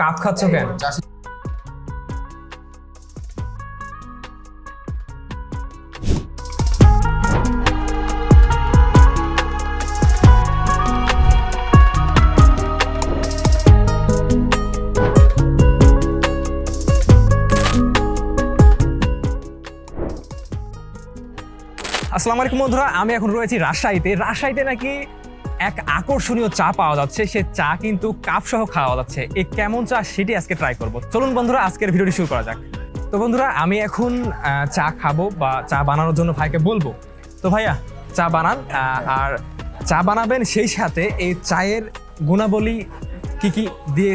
Cup খাচ্ছ কেন আসসালামু আলাইকুম বন্ধুরা আমি এখন রয়েছি রাজশাহীতে। রাজশাহীতে নাকি এক আকর্ষণীয় চা পাওয়া যাচ্ছে সে চা কিন্তু কাপ সহ খাওয়া যাচ্ছে। এই কেমন চা সেটি আজকে ট্রাই করব। চলুন বন্ধুরা আজকের ভিডিওটি শুরু করা যাক। তো বন্ধুরা আমি এখন চা খাব বা চা বানানোর জন্য ভাইকে বলব। তো ভাইয়া চা বানান আর চা বানাবেন সেই সাথে এই চায়ের গুণাবলী কি কি দিয়ে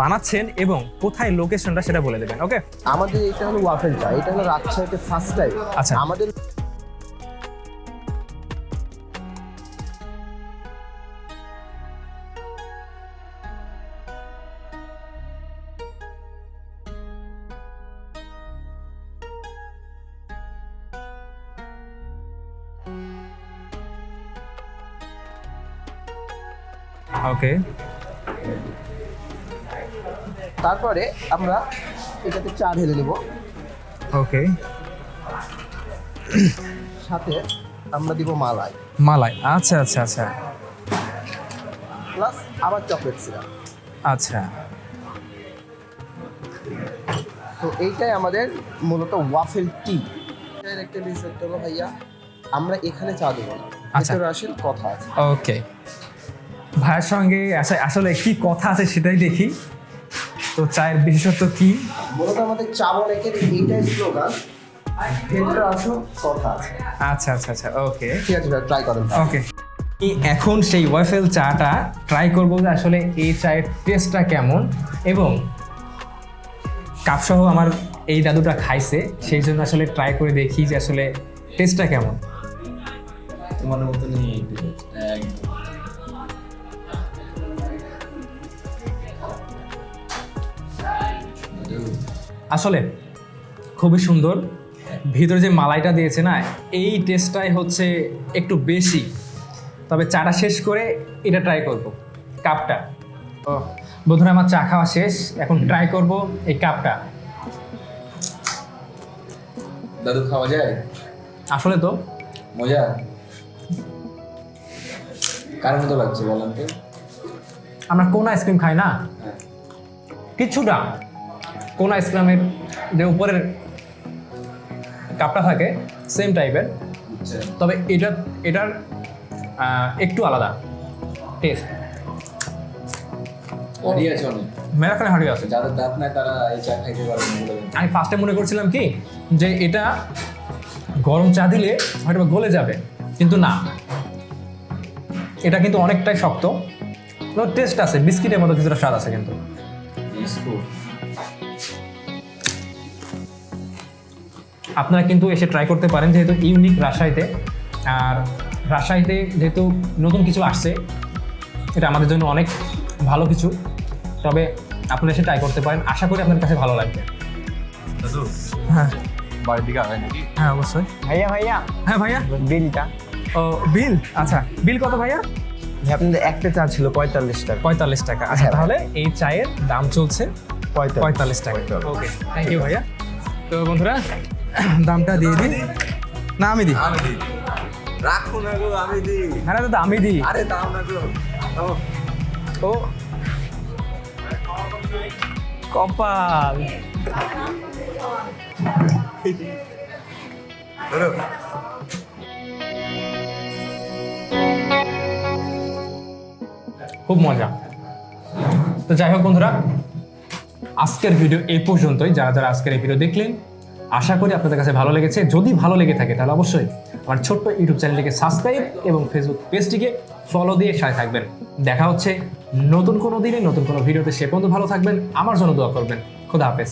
বানাচ্ছেন এবং কোথায় লোকেশনটা সেটা বলে দেবেন ওকে আমাদের এটা হলো ওয়াফেল চা এটা হলো রাজশাহীতে ফার্স্ট টাইম আচ্ছা। আমাদের ওকে তারপরে আমরা এটাতে চা ঢেলে নেব। ওকে সাথে আমরা দিব মালাই। মালাই। আচ্ছা আচ্ছা আচ্ছা। প্লাস আবার চকলেট সিরাপ আচ্ছা। তো এইটাই আমাদের মূলত ওয়াফেল টি এর একটা বিশেষত্ব হলো ভাইয়া আমরা এখানে চা দেবো না। আচ্ছা। আসেন কথা আছে। ওকে ভাইয়ের সঙ্গে আসলে আসলে কি কথা আছে সেটাই দেখি। তো চায়ের বিশেষত্ব কি? মূলত আমাদের চা বলেকের এইটাই স্লোগান ভেতরে আসো কথা আছে। আচ্ছা আচ্ছা আচ্ছা ওকে। ঠিক আছে ট্রাই করেন। ওকে। এখন সেই ওয়াইফেল চাটা ট্রাই করব যে আসলে এই চায়ের টেস্টটা কেমন এবং কাপসহ আমার এই দাদুটা খাইছে সেই জন্য আসলে ট্রাই করে দেখি যে আসলে টেস্টটা কেমন। তোমার মতনই একদম। আসলে খুবই সুন্দর। ভিতরে যে মালাইটা দিয়েছে না এই টেস্টটাই হচ্ছে একটু বেশি। তবে চাটা শেষ করে এটা ট্রাই করব কাপটা। ও বন্ধুরা আমার চা খাওয়া শেষ। এখন ট্রাই করব এই কাপটা। দাদু খাওয়া যায়? আসলে তো। মজা? কার মতো লাগছে বলেন তো? আমরা কোন আইসক্রিম খাই না? হ্যাঁ। কিছুটা। কোন আইসক্রিমের যে উপরের কাপটা থাকে সেম টাইপের তবে এটা এটার একটু আলাদা। টেস্ট হাড়ি মেরাখানে হারিয়ে আছে। যাদের দাঁত নাই তারা এই চা খাইতে। আমি ফার্স্টে মনে করছিলাম কি যে এটা গরম চা দিলে হয়তো গলে যাবে কিন্তু না। এটা কিন্তু অনেকটাই শক্ত। টেস্ট আছে বিস্কিটের মতো কিছুটা স্বাদ আছে কিন্তু। আপনারা কিন্তু এসে ট্রাই করতে পারেন যেহেতু ইউনিক রাজশাহীতে। আর রাজশাহীতে যেহেতু নতুন কিছু আসছে এটা আমাদের জন্য অনেক ভালো কিছু। তবে আপনারা এসে ট্রাই করতে পারেন। আশা করি আপনার কাছে ভালো লাগবে। দাদু হ্যাঁ। বাড়ির দিকে আগায় নাকি হ্যাঁ অবশ্যই। ভাইয়া ভাইয়া। হ্যাঁ ভাইয়া। বিলটা। ও বিল? আচ্ছা বিল কত ভাইয়া? ভাই, আপনাদের একটা চা ছিল পঁয়তাল্লিশ টাকা। পঁয়তাল্লিশ টাকা। আচ্ছা হ্যাঁ, তাহলে এই চায়ের দাম চলছে পঁয়তাল্লিশ। পঁয়তাল্লিশ টাকা। ওকে থ্যাংক ইউ ভাইয়া। তো বন্ধুরা দামটা দিয়ে দিই। না আমি দিই। আমি দিই। রাখো না গো আমি দিই। হ্যাঁ দাদা আমি দিই। আরে দাও না গো। ও। কপাল। ধরো। খুব মজা। তো যাই হোক বন্ধুরা আজকের ভিডিও এই পর্যন্তই। যারা যারা আজকের এই ভিডিও দেখলেন আশা করি আপনাদের কাছে ভালো লেগেছে। যদি ভালো লেগে থাকে, তাহলে অবশ্যই আমার ছোট্ট ইউটিউব চ্যানেলটিকে সাবস্ক্রাইব এবং ফেসবুক পেজটিকে ফলো দিয়ে সাথে থাকবেন। দেখা হচ্ছে নতুন কোনো দিনে, নতুন কোনো ভিডিওতে। সে পর্যন্ত ভালো থাকবেন। আমার জন্য দোয়া করবেন। খোদা হাফেজ।